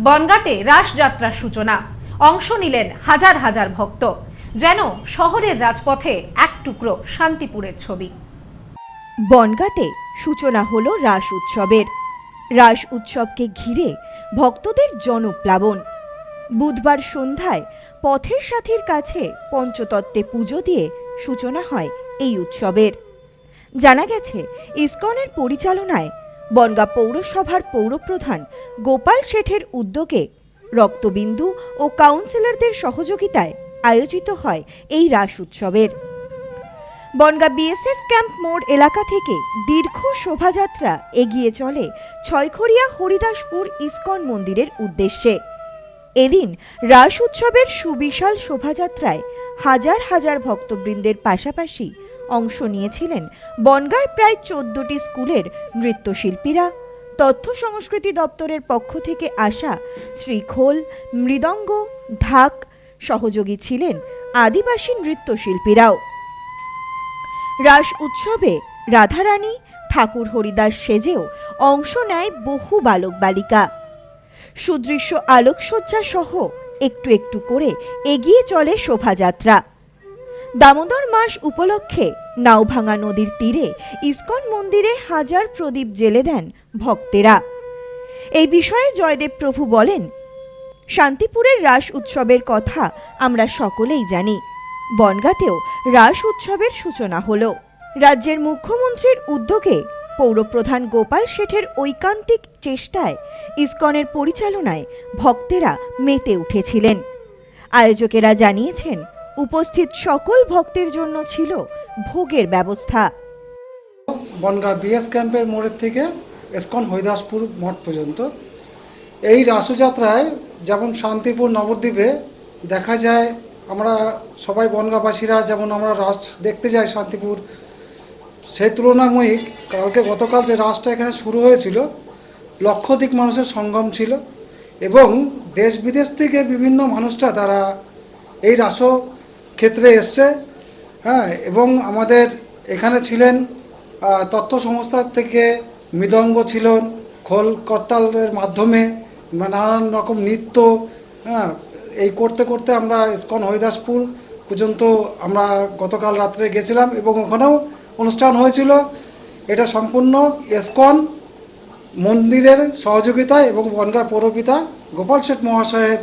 বনগাঁতে রাসযাত্রার সূচনা। অংশ নিলেন হাজার হাজার ভক্ত। যেন শহরের রাজপথে এক টুকরো শান্তিপুরের ছবি। বনগাঁতে সূচনা হল রাস উৎসবের। রাস উৎসবকে ঘিরে ভক্তদের জনপ্লাবন। বুধবার সন্ধ্যায় পথের সাথীর কাছে পঞ্চতত্ত্বে পুজো দিয়ে সূচনা হয় এই উৎসবের। জানা গেছে, ইসকনের পরিচালনায় বনগা পৌরসভার পৌরপ্রধান গোপাল শেঠের উদ্যোগে রক্তবিন্দু ও কাউন্সিলরদের সহযোগিতায় আয়োজিত হয় এই রাস উৎসবের। বনগা বিএসএফ ক্যাম্প মোড় এলাকা থেকে দীর্ঘ শোভাযাত্রা এগিয়ে চলে ছয়খড়িয়া হরিদাসপুর ইস্কন মন্দিরের উদ্দেশ্যে। এদিন রাস উৎসবের সুবিশাল শোভাযাত্রায় হাজার হাজার ভক্তবৃন্দের পাশাপাশি অংশ নিয়েছিলেন। বনগার প্রায় চোদ্দটি স্কুলের নৃত্যশিল্পীরা। তথ্য সংস্কৃতি দপ্তরের পক্ষ থেকে আসা শ্রীখোল মৃদঙ্গ, ঢাক সহযোগী ছিলেন আদিবাসী নৃত্যশিল্পীরাও। রাস উৎসবে রাধারানী, ঠাকুর হরিদাস সেজেও অংশ নেয় বহু বালক বালিকা। সুদৃশ্য আলোকসজ্জা সহ একটু একটু করে এগিয়ে চলে শোভাযাত্রা। দামোদর মাস উপলক্ষে নাওভাঙা নদীর তীরে ইসকন মন্দিরে হাজার প্রদীপ জেলে দেন ভক্তেরা। এই বিষয়ে জয়দেব প্রভু বলেন, শান্তিপুরের রাস উৎসবের কথা আমরা সকলেই জানি। বনগাঁতেও রাস উৎসবের সূচনা হল। রাজ্যের মুখ্যমন্ত্রীর উদ্যোগে পৌরপ্রধান গোপাল শেঠের ঐকান্তিক চেষ্টায় ইসকনের পরিচালনায় ভক্তেরা মেতে উঠেছিলেন। আয়োজকেরা জানিয়েছেন উপস্থিত সকল ভক্তের জন্য ছিল ভোগের ব্যবস্থা। বনগা বিএস ক্যাম্পের মোড়ের থেকে এসকন হরিদাসপুর মঠ পর্যন্ত। এই রাসযাত্রায় যেমন শান্তিপুর নবদ্বীপে দেখা যায়, আমরা সবাই বনগাবাসীরা যেমন আমরা রাস দেখতে যাই শান্তিপুর, সেই তুলনাময়িক কালকে গতকাল যে রাসটা এখানে শুরু হয়েছিল, লক্ষাধিক মানুষের সঙ্গম ছিল এবং দেশ বিদেশ থেকে বিভিন্ন মানুষরা তারা এই রাস ক্ষেত্রে এসছে হ্যাঁ এবং আমাদের এখানে ছিলেন তথ্য সংস্থা থেকে মৃদঙ্গ ছিলেন, খোল করতালের মাধ্যমে নানান রকম নৃত্য হ্যাঁ এই করতে করতে আমরা ইস্কন হরিদাসপুর পর্যন্ত আমরা গতকাল রাত্রে গেছিলাম এবং ওখানেও অনুষ্ঠান হয়েছিল। এটা সম্পূর্ণ ইস্কন মন্দিরের সহযোগিতা এবং বনগাঁ পৌরপিতা গোপাল শেঠ মহাশয়ের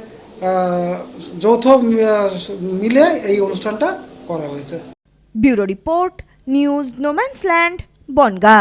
যৌথ মিলে এই অনুষ্ঠানটা করা হয়েছে। Bureau report news no man's land Bongaon.